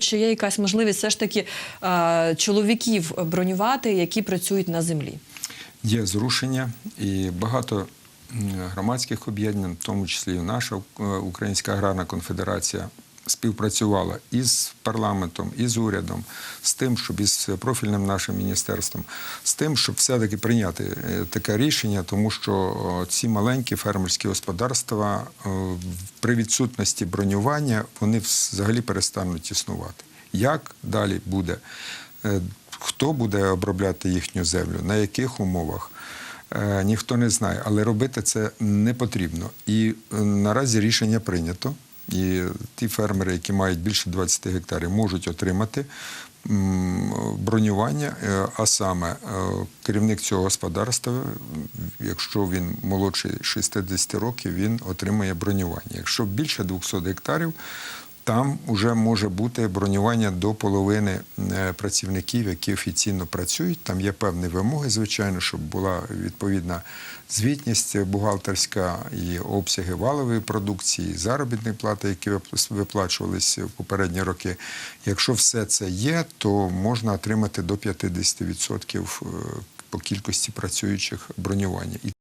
чи є якась можливість все ж таки е, чоловіків бронювати, які працюють на землі? Є зрушення і багато громадських об'єднань, в тому числі і наша е, Українська аграрна конфедерація, співпрацювала із парламентом, із урядом, з тим, щоб із профільним нашим міністерством, з тим, щоб все-таки прийняти е, таке рішення, тому що ці маленькі фермерські господарства о, при відсутності бронювання вони взагалі перестануть існувати. Як далі буде? Е, Хто буде обробляти їхню землю, на яких умовах? Е, Ніхто не знає, але робити це не потрібно. І е, наразі рішення прийнято. І ті фермери, які мають більше 20 гектарів, можуть отримати бронювання, е, а саме е, керівник цього господарства, якщо він молодший 60 років, він отримає бронювання. Якщо більше 200 гектарів, там вже може бути бронювання до половини е, працівників, які офіційно працюють. Там є певні вимоги, звичайно, щоб була відповідна звітність бухгалтерська і обсяги валової продукції, і заробітні плати, які виплачувалися в попередні роки. Якщо все це є, то можна отримати до 50% е, по кількості працюючих бронювання.